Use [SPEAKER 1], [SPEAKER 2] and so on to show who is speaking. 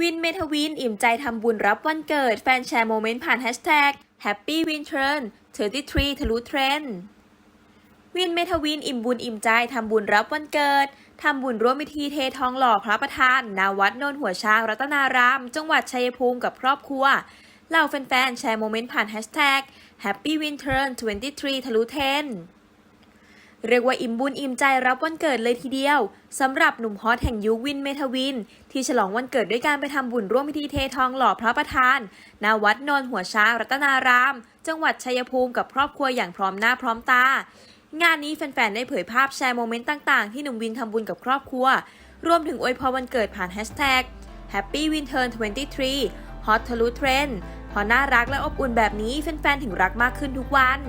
[SPEAKER 1] วินเมทวินอิ่มใจทำบุญรับวันเกิด แฟนแชร์โมเมนต์ผ่านแฮชแท็ก Happy Win Turn 33 ทะลุเทรนด์วินเมทวินอิ่มบุญอิ่มใจทำบุญรับวันเกิดทำบุญร่วมพิธีเททองหล่อพระประธาน นาวัดโนนหัวช้างรัตนาราม จังหวัดชัยภูมิกับครอบครัวเหล่าแฟนๆแชร์โมเมนต์ผ่านแฮชแท็ก Happy Win Turn 23 ทะลุเทรนด์ เรียกว่าอิ่มบุญอิ่มใจรับวันเกิดเลยทีเดียวสำหรับหนุ่มฮอตแห่งยุควินเมทวิน ที่ฉลองวันเกิดด้วยการไปทำบุญร่วมพิธีเททองหล่อพระประธานณวัดนนหัวช้างรัตนาราม จังหวัดชัยภูมิกับครอบครัวอย่างพร้อมหน้าพร้อมตา งานนี้แฟนๆได้เผยภาพแชร์โมเมนต์ต่างๆ ที่หนุ่มวินทำบุญกับครอบครัว รวมถึงอวยพรวันเกิดผ่านแฮชแท็ก Happy Win Turn 23 Hot ทะลุเทรนด์พอน่ารักและอบอุ่นแบบนี้แฟนๆถึงรักมากขึ้นทุกวัน